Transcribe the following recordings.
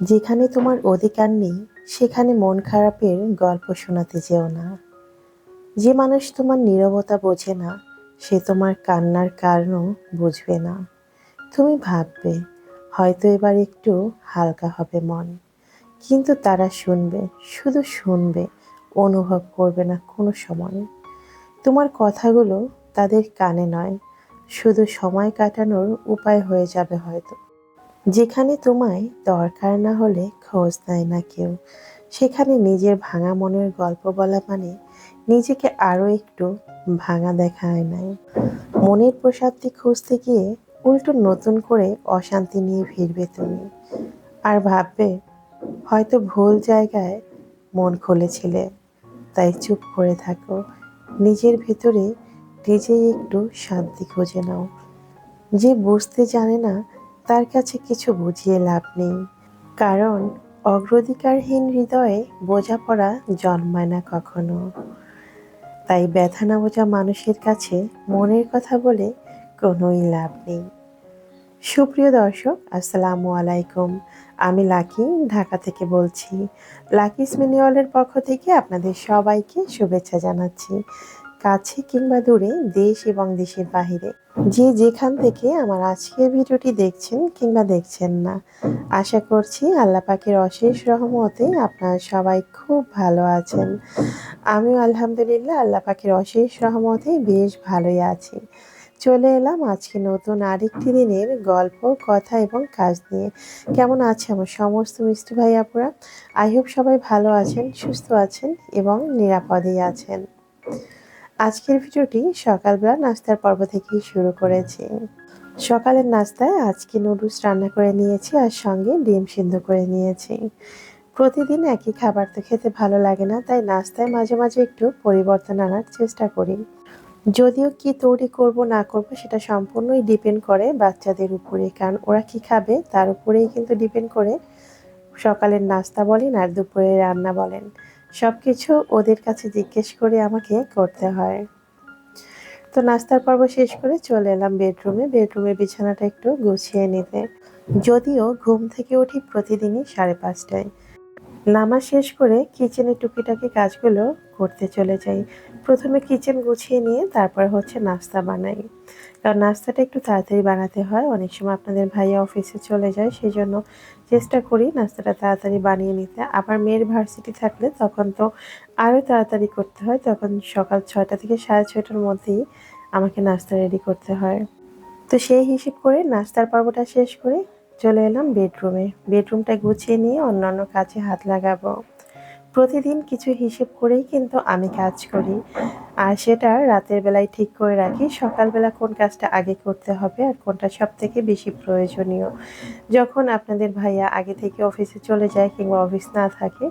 যেখানে তোমার অধিকার নেই, সেখানে মন খারাপের গল্প শোনাতে যেও না। যে মানুষ তোমার নীরবতা বোঝে না, সে তোমার কান্নার কারণও বুঝবে না। তুমি ভাববে, হয়তো এবার একটু হালকা হবে মন। কিন্তু তারা শুনবে, শুধু শুনবে, অনুভব করবে না কোনো সময়। তোমার কথাগুলো তাদের কানে নয়, শুধু সময় কাটানোর উপায় হয়ে যাবে হয়তো। যেখানে তোমায় দরকার না হলে খোঁজ দেয় না কেউ। সেখানে নিজের ভাঙা মনের গল্প বলা মানে নিজেকে আরও একটু ভাঙা দেখায় নাই। মনের প্রশান্তি খুঁজতে গিয়ে উল্টো নতুন করে অশান্তি নিয়ে ফিরবে তুমি। আর ভাববে, হয়তো ভুল জায়গায় মন খুলেছিলে। তাই চুপ করে থাকো। নিজের ভেতরে নিজেই একটু শান্তি খুঁজে নাও। যে বুঝতে জানে না তার কাছে কিছু বুঝিয়ে লাভ নেই। কারণ, অগ্রাধিকারহীন হৃদয়ে বোঝাপড়া জন্মায় না কখনো। তাই ব্যথা না বোঝা মানুষের কাছে মনের কথা বলে কোনোই লাভ নেই। সুপ্রিয় দর্শক, আসসালামু আলাইকুম। আমি লাকি, ঢাকা থেকে বলছি। লাকি স্মিনিওয়ালের পক্ষ থেকে আপনাদের সবাইকে শুভেচ্ছা জানাচ্ছি। কাছে কিংবা দূরে দেশ এবং দেশের বাহিরে। যে যেখান থেকে আমার আজকের ভিডিওটি দেখছেন কিংবা দেখছেন না, আশা করছি আল্লাহ পাকের অশেষ রহমতে আপনারা সবাই খুব ভালো আছেন। আমিও আলহামদুলিল্লাহ আল্লাহ পাকের অশেষ রহমতে বেশ ভালোই আছি। চলে এলাম আজকে নতুন আরেকটি দিনের গল্প, কথা এবং কাজ নিয়ে। কেমন আছে আমার সমস্ত মিষ্টি ভাই আপুরা? আই হোপ সবাই ভালো আছেন, সুস্থ আছেন এবং নিরাপদেই আছেন। আজকের ভিডিওটি সকালবেলা নাস্তার পর্ব থেকেই শুরু করেছি। সকালের নাস্তায় আজকে নুডলস রান্না করে নিয়েছি আর সঙ্গে ডিম সিদ্ধ করে নিয়েছি। প্রতিদিন একই খাবার তো খেতে ভালো লাগে না, তাই নাস্তায় মাঝে মাঝে একটু পরিবর্তন আনার চেষ্টা করি। যদিও কি তৈরি করব, না করব, সেটা সম্পূর্ণই ডিপেন্ড করে বাচ্চাদের উপরে, কারণ ওরা কি খাবে তার উপরেই কিন্তু ডিপেন্ড করে সকালের নাস্তা বলেন আর দুপুরে রান্না বলেন। সব কিছু ওদের কাছে জিজ্ঞেস করে আমাকে করতে হয়। তো নাস্তার পর্ব শেষ করে চলে এলাম বেডরুমে। বেডরুমে বিছানাটা একটু গুছিয়ে নিতে। যদিও ঘুম থেকে উঠি প্রতিদিনই সাড়ে পাঁচটায়। নামাজ শেষ করে কিচেনের টুকিটাকি কাজগুলো করতে চলে যাই। প্রথমে কিচেন গুছিয়ে নিয়ে তারপর হচ্ছে নাস্তা বানাই। কারণ নাস্তাটা একটু তাড়াতাড়ি বানাতে হয়। অনেক সময় আপনাদের ভাইয়া অফিসে চলে যায় সেই জন্য চেষ্টা করি নাস্তাটা তাড়াতাড়ি বানিয়ে নিতে। আবার মেয়ের ভার্সিটি থাকলে তখন তো আরও তাড়াতাড়ি করতে হয়। তখন সকাল ছয়টা থেকে সাড়ে ছয়টার মধ্যেই আমাকে নাস্তা রেডি করতে হয়। তো সেই হিসেব করে নাস্তার পর্বটা শেষ করে চলে এলাম বেডরুমে। বেডরুমটা গুছিয়ে নিয়ে অন্যান্য কাজে হাত লাগাবো। প্রতিদিন কিছু হিসেব করেই কিন্তু আমি কাজ করি। আর সেটা রাতের বেলায় ঠিক করে রাখি, সকালবেলা কোন কাজটা আগে করতে হবে আর কোনটা সব থেকে বেশি প্রয়োজনীয়। যখন আপনাদের ভাইয়া আগে থেকে অফিসে চলে যায় কিংবা অফিস না থাকে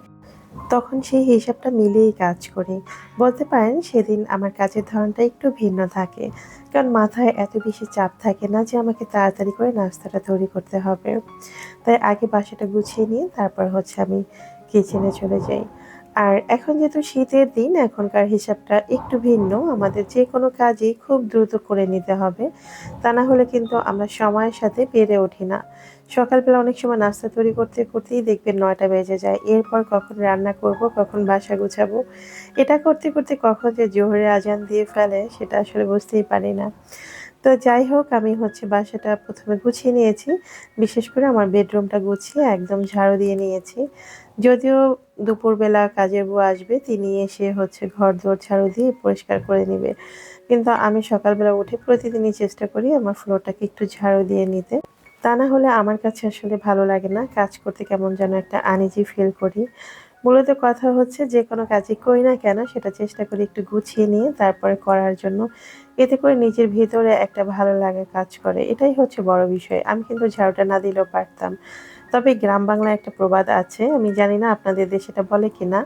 তখন সেই হিসাবটা মিলিয়েই কাজ করি। বলতে পারেন সেদিন আমার কাজের ধরনটা একটু ভিন্ন থাকে। কারণ মাথায় এত বেশি চাপ থাকে না যে আমাকে তাড়াতাড়ি করে নাস্তাটা তৈরি করতে হবে। তাই আগে বাসাটা গুছিয়ে নিয়ে তারপর হচ্ছে আমি কিচেনে চলে যাই। আর এখন যেহেতু শীতের দিন, এখনকার হিসাবটা একটু ভিন্ন। আমাদের যে কোনো কাজই খুব দ্রুত করে নিতে হবে। তা না হলে কিন্তু আমরা সময়ের সাথে পেরে উঠি না। সকালবেলা অনেক সময় নাস্তা তৈরি করতে করতেই দেখবেন নয়টা বেজে যায়। এরপর কখন রান্না করব, কখন বাসা গুছাবো, এটা করতে করতে কখন যে জোহরে আজান দিয়ে ফেলে, সেটা আসলে বুঝতেই পারি না। তো যাই হোক, আমি হচ্ছে বাসাটা প্রথমে গুছিয়ে নিয়েছি। বিশেষ করে আমার বেডরুমটা গুছিয়ে একদম ঝাড়ু দিয়ে নিয়েছি। যদিও দুপুরবেলা কাজের বউ আসবে, তিনি এসে হচ্ছে ঘর দোর ঝাড়ু দিয়ে পরিষ্কার করে নেবে। কিন্তু আমি সকালবেলা উঠে প্রতিদিনই চেষ্টা করি আমার ফ্লোরটাকে একটু ঝাড়ু দিয়ে নিতে। তা না হলে আমার কাছে আসলে ভালো লাগে না। কাজ করতে কেমন যেন একটা আনিজি ফিল করি। মূলত কথা হচ্ছে যে কোনো কাজই করি না কেন সেটা চেষ্টা করি একটু গুছিয়ে নিয়ে তারপরে করার জন্য। এতে করে নিজের ভিতরে একটা ভালো লাগা কাজ করে। এটাই হচ্ছে বড় বিষয়। আমি কিন্তু ঝাড়ুটা না দিলেও পারতাম। তবে গ্রাম বাংলায় একটা প্রবাদ আছে। আমি জানি না আপনাদের দেশে এটা বলে কিনা।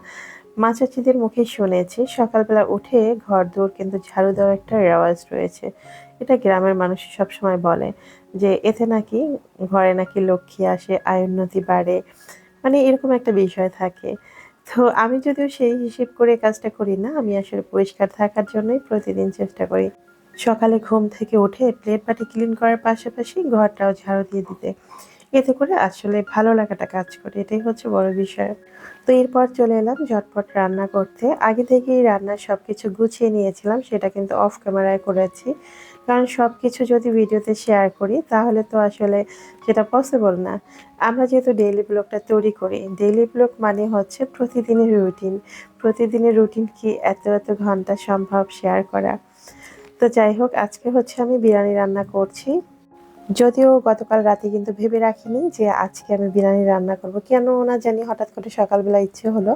মা চাচিদের মুখে শুনেছি, সকালবেলা উঠে ঘর দৌড় কিন্তু ঝাড়ু দেওয়ার একটা রেওয়াজ রয়েছে। এটা গ্রামের মানুষ সবসময় বলে যে, এতে নাকি ঘরে নাকি লক্ষ্মী আসে, আয় উন্নতি বাড়ে। মানে এরকম একটা বিষয় থাকে। তো আমি যদিও সেই হিসেব করে কাজটা করি না, আমি আসলে পরিষ্কার থাকার জন্যই প্রতিদিন চেষ্টা করি। সকালে ঘুম থেকে উঠে প্লেট বাটি ক্লিন করার পাশাপাশি ঘরটাও ঝাড়ু দিয়ে দিতে। এতে করে আসলে ভালো লাগাটা কাজ করে, এটাই হচ্ছে বড় বিষয়। তো এরপর চলে এলাম ঝটপট রান্না করতে। আগে থেকেই রান্নার সব কিছু গুছিয়ে নিয়েছিলাম, সেটা কিন্তু অফ ক্যামেরায় করেছি। কারণ সব কিছু যদি ভিডিওতে শেয়ার করি, তাহলে তো আসলে সেটা পসিবল না। আমরা যেহেতু ডেইলি ব্লগটা তৈরি করি ডেইলি ব্লগ মানে হচ্ছে প্রতিদিনের রুটিন প্রতিদিনের রুটিন কি, এত এত ঘণ্টা সম্ভব শেয়ার করা। তো যাই হোক, আজকে হচ্ছে আমি বিরিয়ানি রান্না করছি। যদিও গতকাল রাতে কিন্তু ভেবে রাখিনি যে আজকে আমি বিরিয়ানি রান্না করব। কেন না জানি, হঠাৎ করে সকালবেলা ইচ্ছে হলো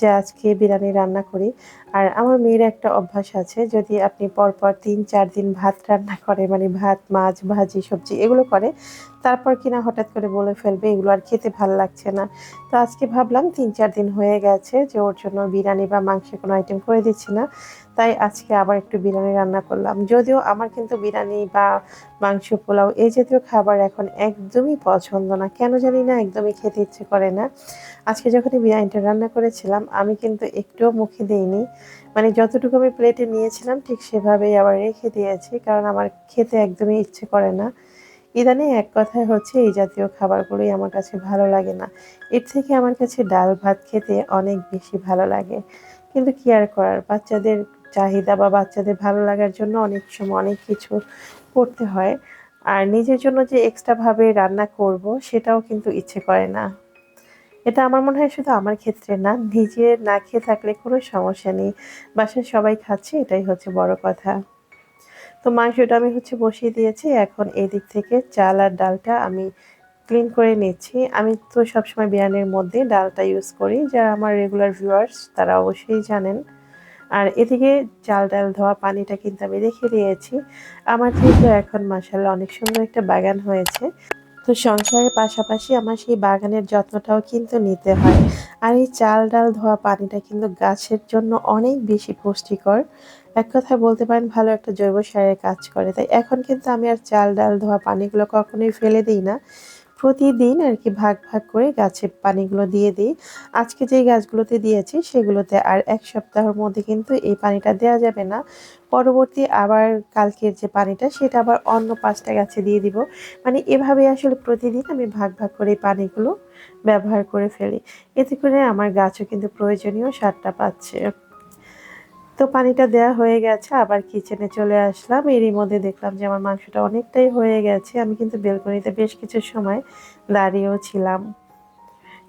যে আজকে বিরিয়ানি রান্না করি। আর আমার মেয়ের একটা অভ্যাস আছে, যদি আপনি পরপর তিন, চার দিন ভাত রান্না করে মানে ভাত, মাছ, ভাজি, সবজি এগুলো করে, তারপর কিনা হঠাৎ করে বলে ফেলবে, এগুলো আর খেতে ভালো লাগছে না। তো আজকে ভাবলাম তিন, চার দিন হয়ে গেছে যে ওর জন্য বিরিয়ানি বা মাংসের কোনো আইটেম করে দিচ্ছি না। তাই আজকে আবার একটু বিরিয়ানি রান্না করলাম। যদিও আমার কিন্তু বিরিয়ানি বা মাংস, পোলাও এই জাতীয় খাবার এখন একদমই পছন্দ না। কেন জানি না, একদমই খেতে ইচ্ছে করে না। আজকে যখন বিরিয়ানিটা রান্না করেছিলাম, আমি কিন্তু একটুও মুখে দিইনি। মানে যতটুকু আমি প্লেটে নিয়েছিলাম, ঠিক সেভাবেই আবার রেখে দিয়েছি, কারণ আমার খেতে একদমই ইচ্ছে করে না। ইদানিং এক কথায় হচ্ছে, এই জাতীয় খাবারগুলোই আমার কাছে ভালো লাগে না। এর থেকে আমার কাছে ডাল ভাত খেতে অনেক বেশি ভালো লাগে। কিন্তু কি আর করার? বাচ্চাদের চাহিদা বা বাচ্চাদের ভালো লাগার জন্য অনেক সময় অনেক কিছু করতে হয়। আর নিজের জন্য যে এক্সট্রাভাবে রান্না করব সেটাও কিন্তু ইচ্ছে করে না। এটা আমার মনে হয় শুধু আমার ক্ষেত্রে না নিজে না খেয়ে থাকলে কোনো সমস্যা নেই। বাসায় সবাই খাচ্ছে, এটাই হচ্ছে বড় কথা। তো মাংসটা আমি হচ্ছে বসিয়ে দিয়েছি, এখন এই দিক থেকে চাল আর ডালটা আমি ক্লিন করে নিচ্ছি। আমি তো সবসময় বিরিয়ানির মধ্যে ডালটা ইউজ করি। যারা আমার রেগুলার ভিউয়ার্স তারা অবশ্যই জানেন। আর এদিকে চাল ডাল ধোয়া পানিটা কিন্তু আমি রেখে দিয়েছি। আমার যেহেতু এখন মাসাল্লাহ অনেক সুন্দর একটা বাগান হয়েছে, তো সংসারের পাশাপাশি আমার সেই বাগানের যত্নটাও কিন্তু নিতে হয়। আর এই চাল ডাল ধোয়া পানিটা কিন্তু গাছের জন্য অনেক বেশি পুষ্টিকর। এক কথায় বলতে পারেন, ভালো একটা জৈব সারের কাজ করে। তাই এখন কিন্তু আমি আর চাল ডাল ধোয়া পানিগুলো কখনোই ফেলে দিই না। প্রতিদিন আর কি ভাগ ভাগ করে গাছে পানিগুলো দিয়ে দিই। আজকে যেই গাছগুলোতে দিয়েছি, সেগুলোতে আর এক সপ্তাহের মধ্যে কিন্তু এই পানিটা দেওয়া যাবে না। পরবর্তী আবার কালকের যে পানিটা, সেটা আবার অন্য পাঁচটা গাছে দিয়ে দিব। মানে এভাবে আসলে প্রতিদিন আমি ভাগ ভাগ করে পানিগুলো ব্যবহার করে ফেলি। এতে করে আমার গাছও কিন্তু প্রয়োজনীয় সারটা পাচ্ছে। তো পানিটা দেয়া হয়ে গেছে, আবার কিচেনে চলে আসলাম। এরই মধ্যে দেখলাম যে আমার মাংসটা অনেকটাই হয়ে গেছে। আমি কিন্তু বেলকনিতে বেশ কিছু সময় দাঁড়িয়েও ছিলাম।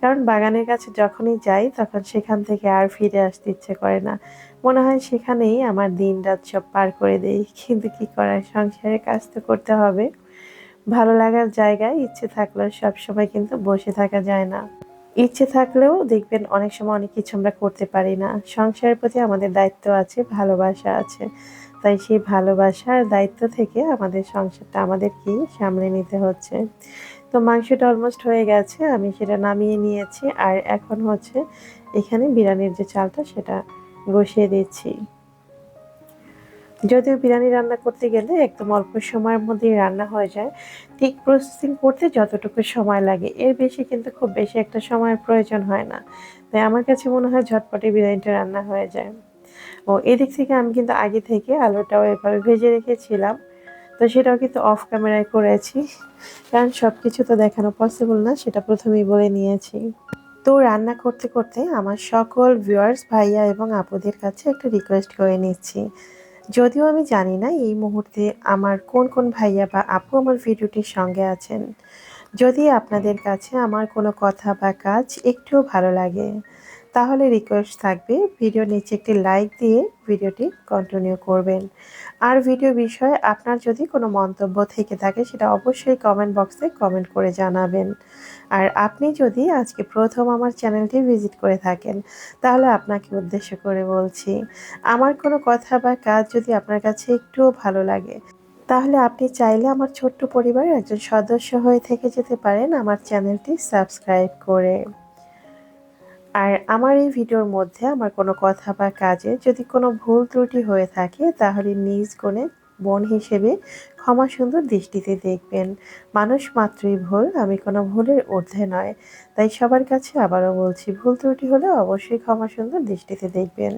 কারণ বাগানের কাছে যখনই যাই, তখন সেখান থেকে আর ফিরে আসতে ইচ্ছে করে না। মনে হয় সেখানেই আমার দিন রাত সব পার করে দেই। কিন্তু কি করার? সংসারের কাজ তো করতে হবে। ভালো লাগার জায়গায় ইচ্ছে থাকলেও সবসময় কিন্তু বসে থাকা যায় না। ইচ্ছে থাকলেও দেখবেন অনেক সময় অনেক কিছু আমরা করতে পারি না। সংসারের প্রতি আমাদের দায়িত্ব আছে, ভালোবাসা আছে। তাই সেই ভালোবাসার দায়িত্ব থেকে আমাদের সংসারটা আমাদের কি সামলে নিতে হচ্ছে। তো মাংসটা অলমোস্ট হয়ে গেছে, আমি সেটা নামিয়ে নিয়েছি। আর এখন হচ্ছে এখানে বিরিয়ানির যে চালটা, সেটা বসিয়ে দিচ্ছি। যদিও বিরিয়ানি রান্না করতে গেলে একদম অল্প সময়ের মধ্যেই রান্না হয়ে যায়, ঠিক প্রসেসিং করতে যতটুকু সময় লাগে। এর বেশি কিন্তু খুব বেশি একটা সময়ের প্রয়োজন হয় না। তাই আমার কাছে মনে হয় ঝটপটে বিরিয়ানিটা রান্না হয়ে যায়। ও, এদিক থেকে আমি কিন্তু আগে থেকে আলুটাও এভাবে ভেজে রেখেছিলাম। তো সেটাও কিন্তু অফ ক্যামেরায় করেছি। কারণ সব কিছু তো দেখানো পসিবল না, সেটা প্রথমেই বলে নিয়েছি। তো রান্না করতে করতে আমার সকল ভিউয়ার্স ভাইয়া এবং আপুদের কাছে একটা রিকোয়েস্ট করে নিচ্ছি। যদিও আমি জানি না এই মুহূর্তে আমার কোন কোন ভাইয়া বা আপু আমার ভিডিওটির সঙ্গে আছেন। যদি আপনাদের কাছে আমার কোনো কথা বা কাজ একটুও ভালো লাগে তাহলে রিকোয়েস্ট থাকবে ভিডিও নিচে একটি লাইক দিয়ে ভিডিওটি কন্টিনিউ করবেন। আর ভিডিও বিষয়ে আপনার যদি কোনো মন্তব্য থেকে থাকে, সেটা অবশ্যই কমেন্ট বক্সে কমেন্ট করে জানাবেন। আর আপনি যদি আজকে প্রথম আমার চ্যানেলটি ভিজিট করে থাকেন, তাহলে আপনাকে উদ্দেশ্য করে বলছি, আমার কোনো কথা বা কাজ যদি আপনার কাছে একটুও ভালো লাগে, তাহলে আপনি চাইলে আমার ছোট্ট পরিবারের একজন সদস্য হয়ে থেকে যেতে পারেন আমার চ্যানেলটি সাবস্ক্রাইব করে। আর আমার এই ভিডিওর মধ্যে আমার কোনো কথা বা কাজে যদি কোনো ভুল ত্রুটি হয়ে থাকে, তাহলে নিজ গুণে বোন হিসেবে ক্ষমা সুন্দর দৃষ্টিতে দেখবেন। মানুষ মাত্রই ভুল, আমি কোনো ভুলের ঊর্ধ্বে নয়। তাই সবার কাছে আবারও বলছি, ভুল ত্রুটি হলে অবশ্যই ক্ষমা সুন্দর দৃষ্টিতে দেখবেন।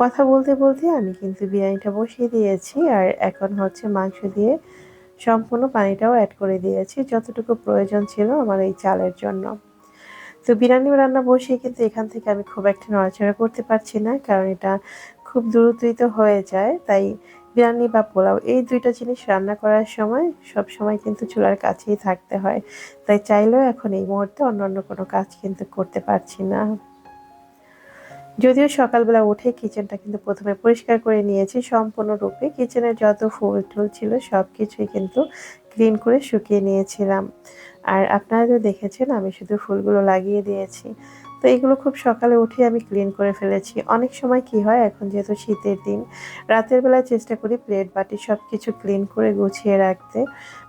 কথা বলতে বলতে আমি কিন্তু বিরিয়ানিটা বসিয়ে দিয়েছি আর এখন হচ্ছে মাংস দিয়ে সম্পূর্ণ পানিটাও অ্যাড করে দিয়েছি, যতটুকু প্রয়োজন ছিল আমার এই চালের জন্য। তো বিরিয়ানি রান্না বসিয়ে কিন্তু এখান থেকে আমি খুব একটা নড়াচড়া করতে পারছি না, কারণ এটা খুব দ্রুতই তো হয়ে যায়। তাই বিরিয়ানি বা পোলাও এই দুইটা জিনিস রান্না করার সময় সব সময় কিন্তু চুলার কাছেই থাকতে হয়। তাই চাইলেও এখন এই মুহূর্তে অন্য অন্য কোনো কাজ কিন্তু করতে পারছি না। যদিও সকালবেলা উঠে কিচেনটা কিন্তু প্রথমে পরিষ্কার করে নিয়েছি, সম্পূর্ণরূপে কিচেনের যত ফুল টুল ছিল সব কিছুই কিন্তু ক্লিন করে শুকিয়ে নিয়েছিলাম। আর আপনারা তো দেখেছেন, আমি শুধু ফুলগুলো লাগিয়ে দিয়েছি। তো এগুলো খুব সকালে উঠে আমি ক্লিন করে ফেলেছি। অনেক সময় কি হয়, এখন যেহেতু শীতের দিন, রাতের বেলায় চেষ্টা করি প্লেট বাটি সব কিছু ক্লিন করে গুছিয়ে রাখতে।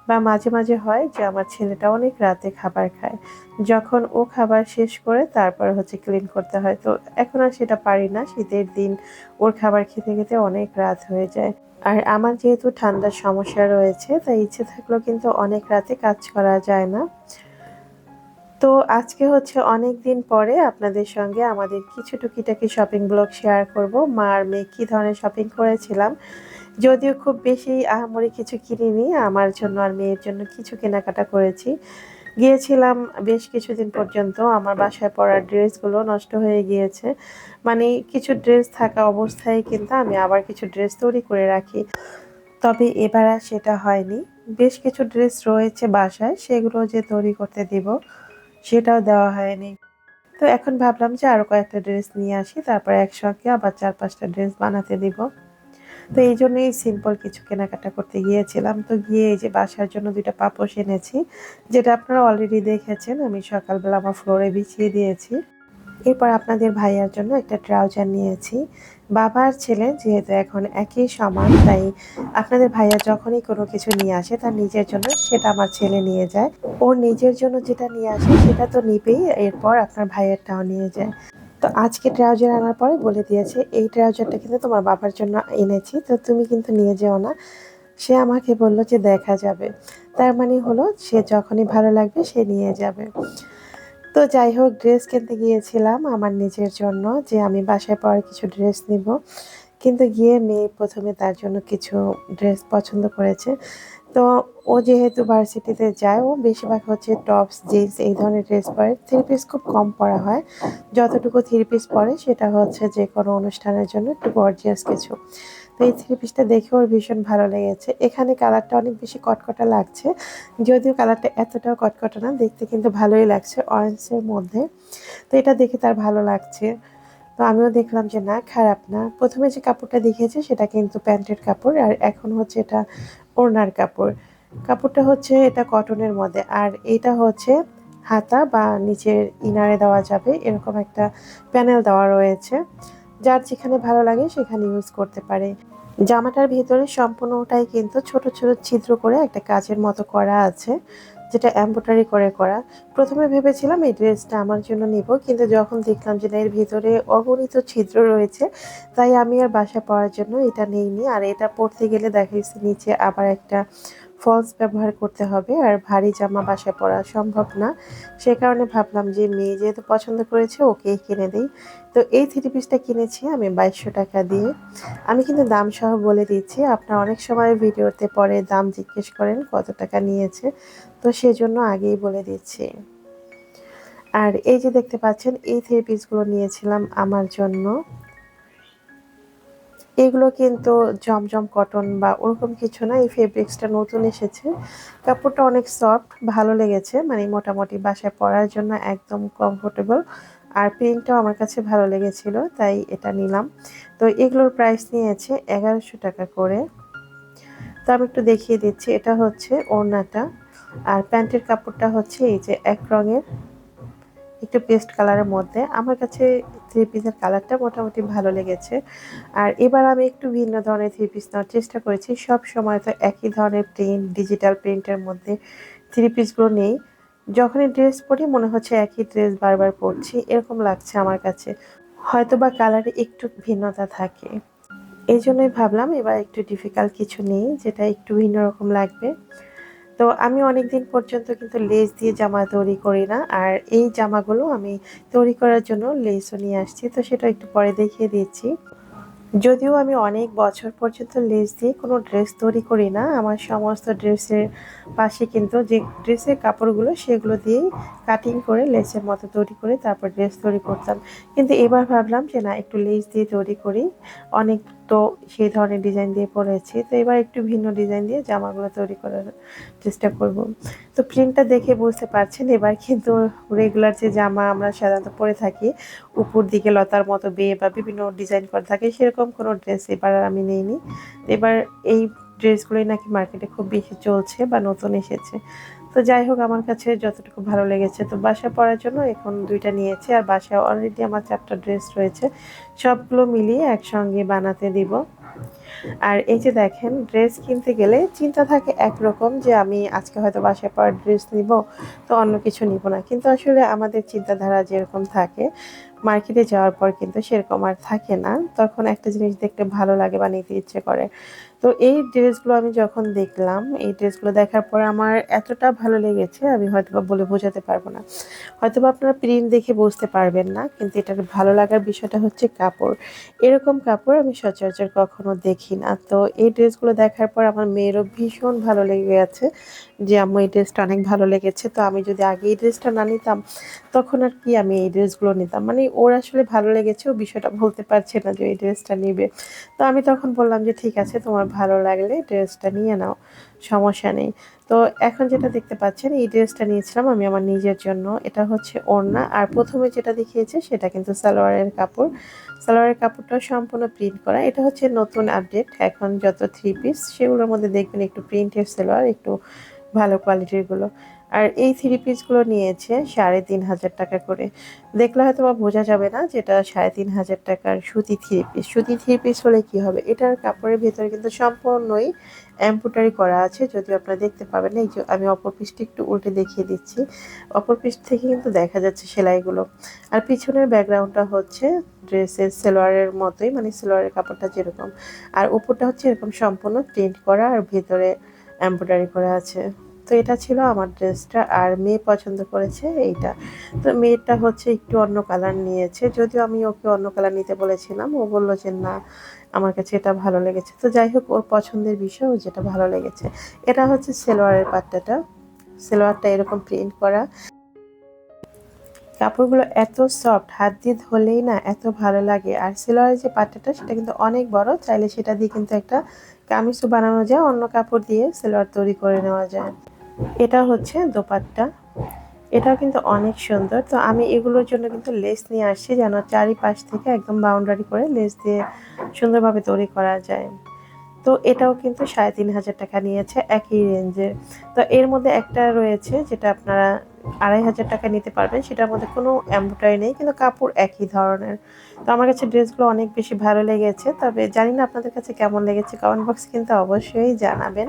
বা মাঝে মাঝে হয় যে আমার ছেলেটা অনেক রাতে খাবার খায়। যখন ও খাবার শেষ করে তারপর হচ্ছে ক্লিন করতে হয়। তো এখন আর সেটা পারি না। শীতের দিন ওর খাবার খেতে খেতে অনেক রাত হয়ে যায়। আর আমার যেহেতু ঠান্ডার সমস্যা রয়েছে, তাই ইচ্ছে থাকলেও কিন্তু অনেক রাতে কাজ করা যায় না। তো আজকে হচ্ছে অনেক দিন পরে আপনাদের সঙ্গে আমাদের কিছু টুকিটাকি শপিং ব্লগ শেয়ার করব। মা আর মেয়ে কী ধরনের শপিং করেছিলাম যদিও খুব বেশি আহামরি কিছু কিনিনি, আমার জন্য আর মেয়ের জন্য কিছু কেনাকাটা করেছি। গিয়েছিলাম বেশ কিছুদিন পর্যন্ত, আমার বাসায় পরার ড্রেসগুলো নষ্ট হয়ে গিয়েছে। মানে কিছু ড্রেস থাকা অবস্থায় কিন্তু আমি আবার কিছু ড্রেস তৈরি করে রাখি। তবে এবার আর সেটা হয়নি। বেশ কিছু ড্রেস রয়েছে বাসায়, সেগুলো যে তৈরি করতে দিব, সেটাও দেওয়া হয়নি। তো এখন ভাবলাম যে আরও কয়েকটা ড্রেস নিয়ে আসি, তারপর একসঙ্গে আবার চার পাঁচটা ড্রেস বানাতে দিব। তো এই জন্যই সিম্পল কিছু কেনাকাটা করতে গিয়েছিলাম। তো গিয়ে এই যে বাসার জন্য দুইটা পাপোশ এনেছি, যেটা আপনারা অলরেডি দেখেছেন। আমি সকালবেলা আমার ফ্লোরে বিছিয়ে দিয়েছি। এরপর আপনাদের ভাইয়ার জন্য একটা ট্রাউজার নিয়েছি। বাবার ছেলে যেহেতু এখন একই সমান, তাই আপনাদের ভাইয়া যখনই কোনো কিছু নিয়ে আসে, তার নিজের জন্য সেটা আমার ছেলে নিয়ে যায়। ওর নিজের জন্য যেটা নিয়ে আসে, সেটা তো নিবেই। এরপর আপনার ভাইয়েরটাও নিয়ে যায়। তো আজকে ট্রাউজার আনার পরে বলে দিয়েছে, এই ট্রাউজারটা কিন্তু তোমার বাবার জন্য এনেছি, তো তুমি কিন্তু নিয়ে যেও না। সে আমাকে বলল যে দেখা যাবে। তার মানে হলো সে যখনই ভালো লাগবে সে নিয়ে যাবে। তো যাই হোক, ড্রেস কিনতে গিয়েছিলাম আমার নিজের জন্য যে আমি বাসায় পরে কিছু ড্রেস নিব। কিন্তু গিয়ে মেয়ে প্রথমে তার জন্য কিছু ড্রেস পছন্দ করেছে। তো ও যেহেতু ভার্সিটিতে যায়, ও বেশিরভাগ হচ্ছে টপস, জিন্স এই ধরনের ড্রেস পরে। থ্রি পিস খুব কম পরা হয়। যতটুকু থ্রি পিস পরে সেটা হচ্ছে যে কোনো অনুষ্ঠানের জন্য একটু গর্জিয়াস কিছু। তো এই থ্রি পিসটা দেখে ওর ভীষণ ভালো লেগেছে। এখানে কালারটা অনেক বেশি কটকটা লাগছে। যদিও কালারটা এতটাও কটকটা না, দেখতে কিন্তু ভালোই লাগছে অরেঞ্জের মধ্যে। তো এটা দেখে তার ভালো লাগছে। তো আমিও দেখলাম যে না, খারাপ না। প্রথমে যে কাপড়টা দেখিয়েছে সেটা কিন্তু প্যান্টের কাপড়। আর এখন হচ্ছে এটা ওড়নার কাপড়। কাপড়টা হচ্ছে এটা কটনের মধ্যে। আর এটা হচ্ছে হাতা বা নিচের ইনারে দেওয়া যাবে, এরকম একটা প্যানেল দেওয়া রয়েছে। যার যেখানে ভালো লাগে সেখানে ইউজ করতে পারে। জামাটার ভিতরে সম্পূর্ণটাই কিন্তু ছোট ছোট ছিদ্র করে একটা কাজের মতো করা আছে। যেটা এম্ব্রয়ডারি করে করা। প্রথমে ভেবেছিলাম এই ড্রেসটা আমার জন্য নিব, কিন্তু যখন দেখলাম যে না, এর ভিতরে অগণিত ছিদ্র রয়েছে, তাই আমি আর বাসা পরার জন্য এটা নেইনি। আর এটা পরতে গেলে দেখা যাচ্ছে নিচে আবার একটা ফলস ব্যবহার করতে হবে, আর ভারী জামা বাসায় পরা সম্ভব না। সে কারণে ভাবলাম যে মেয়ে যেহেতু পছন্দ করেছে, ওকেই কিনে দিই। তো এই থ্রি পিসটা কিনেছি আমি বাইশশো টাকা দিয়ে। আমি কিন্তু দাম সহ বলে দিচ্ছি, আপনার অনেক সময় ভিডিওতে পরে দাম জিজ্ঞেস করেন কত টাকা নিয়েছে। তো সেজন্য আগেই বলে দিচ্ছি। আর এই যে দেখতে পাচ্ছেন, এই থ্রি পিসগুলো নিয়েছিলাম আমার জন্য। এগুলো কিন্তু জমজম কটন বা ওরকম কিছু না, এই ফেব্রিক্সটা নতুন এসেছে। কাপড়টা অনেক সফট ভালো লেগেছে মানে মোটামুটি বাসায় পরার জন্য একদম কমফোর্টেবল আর প্রিন্টটাও আমার কাছে ভালো লেগেছিল, তাই এটা নিলাম। তো এগুলোর প্রাইস নিয়েছে এগারোশো টাকা করে। তো আমি একটু দেখিয়ে দিচ্ছি, এটা হচ্ছে ওড়নাটা। আর প্যান্টের কাপড়টা হচ্ছে এই যে এক রঙের, একটু পেস্ট কালারের মধ্যে। আমার কাছে থ্রি পিসের কালারটা মোটামুটি ভালো লেগেছে। আর এবার আমি একটু ভিন্ন ধরনের থ্রি পিস নেওয়ার চেষ্টা করেছি। সব সময় তো একই ধরনের প্রিন্ট ডিজিটাল প্রিন্টের মধ্যে থ্রি পিসগুলো নেই। যখনই ড্রেস পরি, মনে হচ্ছে একই ড্রেস বারবার পরছি। এরকম লাগছে আমার কাছে। হয়তো বা কালারে একটু ভিন্নতা থাকে। এই জন্যই ভাবলাম এবার একটু ডিফিকাল্ট কিছু নেই, যেটা একটু ভিন্ন রকম লাগবে। তো আমি অনেক দিন পর্যন্ত কিন্তু লেস দিয়ে জামা তৈরি করি না, আর এই জামাগুলো আমি তৈরি করার জন্য লেসও নিয়ে আসছি, তো সেটা একটু পরে দেখিয়ে দিচ্ছি। যদিও আমি অনেক বছর পর্যন্ত লেস দিয়ে কোনো ড্রেস তৈরি করি না, আমার সমস্ত ড্রেসের পাশে কিন্তু যে ড্রেসের কাপড়গুলো সেগুলো দিয়েই কাটিং করে লেসের মতো তৈরি করে তারপর ড্রেস তৈরি করতাম। কিন্তু এবার ভাবলাম যে না, একটু লেস দিয়ে তৈরি করি, অনেক তো সেই ধরনের ডিজাইন দিয়ে পরেছি। তো এবার একটু ভিন্ন ডিজাইন দিয়ে জামাগুলো তৈরি করার চেষ্টা করব। তো প্রিন্টটা দেখে বুঝতে পারছেন, এবার কিন্তু রেগুলার যে জামা আমরা সাধারণত পরে থাকি, উপর দিকে লতার মতো বেয়ে বা বিভিন্ন ডিজাইন করা থাকে, সেরকম কোনো ড্রেস এবার আমি নিইনি। এবার এই ড্রেসগুলোই নাকি মার্কেটে খুব বেশি চলছে বা নতুন এসেছে। তো যাই হোক, আমার কাছে যতটুকু ভালো লেগেছে, তো বাসা পরার জন্য এখন দুইটা নিয়েছি আর বাসায় অলরেডি আমার চারটা ড্রেস রয়েছে। সবগুলো মিলিয়ে একসঙ্গে বানাতে দিব। আর এই যে দেখেন ড্রেস কিনতে গেলে চিন্তা থাকে একরকম যে আমি আজকে হয়তো বাসায় পর ড্রেস নিব, তো অন্য কিছু নিব না। কিন্তু আসলে আমাদের চিন্তাধারা যেরকম থাকে মার্কেটে যাওয়ার পর কিন্তু সেরকম আর থাকে না। তখন একটা জিনিস দেখতে ভালো লাগে বা নিতে ইচ্ছে করে। তো এই ড্রেসগুলো আমি যখন দেখলাম, এই ড্রেসগুলো দেখার পর আমার এতটা ভালো লেগেছে, আমি হয়তো বা বলে বোঝাতে পারব না। হয়তো বা আপনারা প্রিন্ট দেখে বুঝতে পারবেন না, কিন্তু এটার ভালো লাগার বিষয়টা হচ্ছে কাপড়। এরকম কাপড় আমি সচরাচর কখনো দেখি না। তো এই ড্রেসগুলো দেখার পর আমার মেয়েরও ভীষণ ভালো লেগে গেছে। যে আম্মু, এই ড্রেসটা অনেক ভালো লেগেছে, তো আমি যদি আগে এই ড্রেসটা না নিতাম, তখন আর কি আমি এই ড্রেসগুলো নিতাম। মানে ওর আসলে ভালো লেগেছে, ও বিষয়টা বলতে পারছে না যে এই ড্রেসটা নিবে। তো আমি তখন বললাম যে, ঠিক আছে, তোমার ভালো লাগলে ড্রেসটা নিয়ে নাও। সমস্যা নেই। তো এখন যেটা দেখতে পাচ্ছেন, এই ড্রেসটা নিয়েছিলাম আমি আমার নিজের জন্য। এটা হচ্ছে ওড়না। আর প্রথমে যেটা দেখিয়েছে, সেটা কিন্তু সালোয়ারের কাপড়। সালোয়ারের কাপড়টা সম্পূর্ণ প্রিন্ট করা। এটা হচ্ছে নতুন আপডেট এখন যত থ্রি পিস সেগুলোর মধ্যে দেখবেন একটু প্রিন্টের সালোয়ার, একটু ভালো কোয়ালিটিরগুলো আর এই থ্রি পিসগুলো নিয়েছে সাড়ে তিন হাজার টাকা করে। দেখলে হয়তো বা বোঝা যাবে না যেটা সাড়ে তিন হাজার টাকার সুতি থ্রি পিস সুতি থ্রি পিস হলে কি হবে? এটার কাপড়ের ভেতরে কিন্তু সম্পূর্ণই এম্পুটারি করা আছে, যদিও আপনারা দেখতে পাবেন এই যে আমি অপর পিসটি একটু উল্টে দেখিয়ে দিচ্ছি। অপর পিস থেকে কিন্তু দেখা যাচ্ছে সেলাইগুলো। আর পিছনের ব্যাকগ্রাউন্ডটা হচ্ছে ড্রেসের সেলোয়ারের মতোই মানে সেলোয়ারের কাপড়টা যেরকম। আর উপরটা হচ্ছে এরকম সম্পূর্ণ প্রিন্ট করা আর ভেতরে এম্ব্রয়ডারি করা আছে। তো এটা ছিল আমার ড্রেসটা, আর মেয়ে পছন্দ করেছে এইটা। তো মেয়েটা হচ্ছে একটু অন্য কালার নিয়েছে, যদিও আমি ওকে অন্য কালার নিতে বলেছিলাম, ও বলল যে না আমার কাছে এটা ভালো লেগেছে। তো যাই হোক, ওর পছন্দের বিষয় যেটা ভালো লেগেছে। এটা হচ্ছে সেলোয়ারের পাট্টাটা। সেলোয়ারটা এরকম প্রিন্ট করা। কাপড়গুলো এত সফট হাত দিয়ে ধরলেই না এত ভালো লাগে। আর সেলোয়ারের যে পাট্টাটা, সেটা কিন্তু অনেক বড়, চাইলে সেটা দিয়ে কিন্তু একটা কামিজও বানানো যায়, অন্য কাপড় দিয়ে সেলোয়ার তৈরি করে নেওয়া যায়। এটা হচ্ছে দোপাট্টা। এটাও কিন্তু অনেক সুন্দর। তো আমি এগুলোর জন্য কিন্তু লেস নিয়ে আসছি যেন চারিপাশ থেকে একদম বাউন্ডারি করে লেস দিয়ে সুন্দরভাবে তৈরি করা যায়। তো এটাও কিন্তু সাড়ে তিন হাজার টাকা নিয়েছে একই রেঞ্জের তো এর মধ্যে একটা রয়েছে যেটা আপনারা আড়াই হাজার টাকা নিতে পারবেন, সেটার মধ্যে কোনো এম্ব্রয়ডারি নেই, কিন্তু কাপড় একই ধরনের। তো আমার কাছে ড্রেসগুলো অনেক বেশি ভালো লেগেছে, তবে জানি না আপনাদের কাছে কেমন লেগেছে কমেন্ট বক্স কিন্তু অবশ্যই জানাবেন।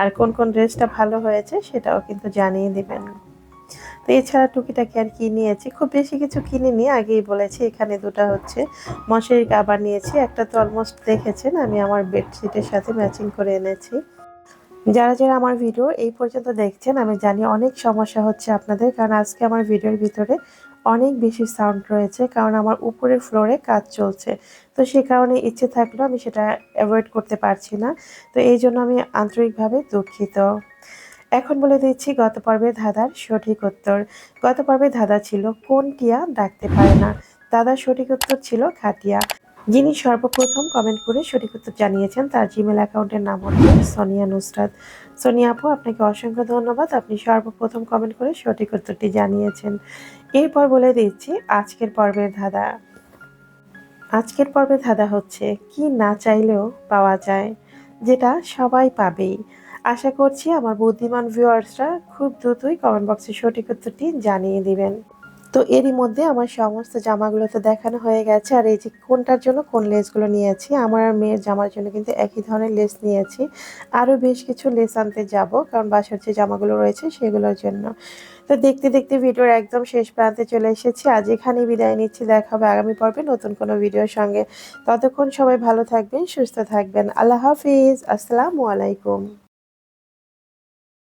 আর কোন কোন ড্রেসটা ভালো হয়েছে সেটাও কিন্তু জানিয়ে দিবেন। তো এছাড়া টুকিটাকি আর কি নিয়েছি। খুব বেশি কিছু কিনিনি, আগেই বলেছি, এখানে দুটো হচ্ছে। মশারি কাবার নিয়েছি, একটা তো অলমোস্ট দেখেছেন, আমি আমার বেডশিটের সাথে ম্যাচিং করে এনেছি। যারা যারা আমার ভিডিও এই পর্যন্ত দেখছেন, আমি জানি অনেক সমস্যা হচ্ছে আপনাদের, কারণ আজকে আমার ভিডিওর ভিতরে অনেক বেশি সাউন্ড রয়েছে, কারণ আমার উপরের ফ্লোরে কাজ চলছে। তো সে কারণে ইচ্ছে থাকলেও আমি সেটা অ্যাভয়েড করতে পারছি না। তো এই জন্য আমি আন্তরিকভাবে দুঃখিত। এখন বলে দিচ্ছি, গত পর্বে ধাঁধার সঠিক উত্তর। গত পর্বে ধাঁধা ছিল, কোন টিয়া ডাকতে পারে না? দাদার সঠিক উত্তর ছিল খাটিয়া। যিনি সর্বপ্রথম কমেন্ট করে সঠিক উত্তর জানিয়েছেন, তার জিমেল অ্যাকাউন্টের নাম হচ্ছে সোনিয়া নুসরাত। সোনিয়া আপু, আপনাকে অসংখ্য ধন্যবাদ। আপনি সর্বপ্রথম কমেন্ট করে সঠিক উত্তরটি জানিয়েছেন। এরপর বলে দিচ্ছি, আজকের পর্বের ধাঁধা। আজকের পর্বের ধাঁধা হচ্ছে, কি না চাইলেও পাওয়া যায়, যেটা সবাই পাবেই। আশা করছি আমার বুদ্ধিমান ভিউয়ার্সরা খুব দ্রুতই কমেন্ট বক্সে সঠিক উত্তরটি জানিয়ে দিবেন। তো এরই মধ্যে আমার সমস্ত জামাগুলো তো দেখানো হয়ে গেছে, আর এই যে কোনটার জন্য কোন লেসগুলো নিয়েছি, আমার আর মেয়ের জামার জন্য কিন্তু একই ধরনের লেস নিয়েছি। আরও বেশ কিছু লেস আনতে যাব, কারণ বাসার যে জামাগুলো রয়েছে সেগুলোর জন্য। তো দেখতে দেখতে ভিডিওর একদম শেষ প্রান্তে চলে এসেছি, আজ এখানেই বিদায় নিচ্ছি, দেখা হবে আগামী পর্বে নতুন কোনো ভিডিওর সঙ্গে। ততক্ষণ সবাই ভালো থাকবেন, সুস্থ থাকবেন। আল্লাহ হাফিজ, আসসালামু আলাইকুম।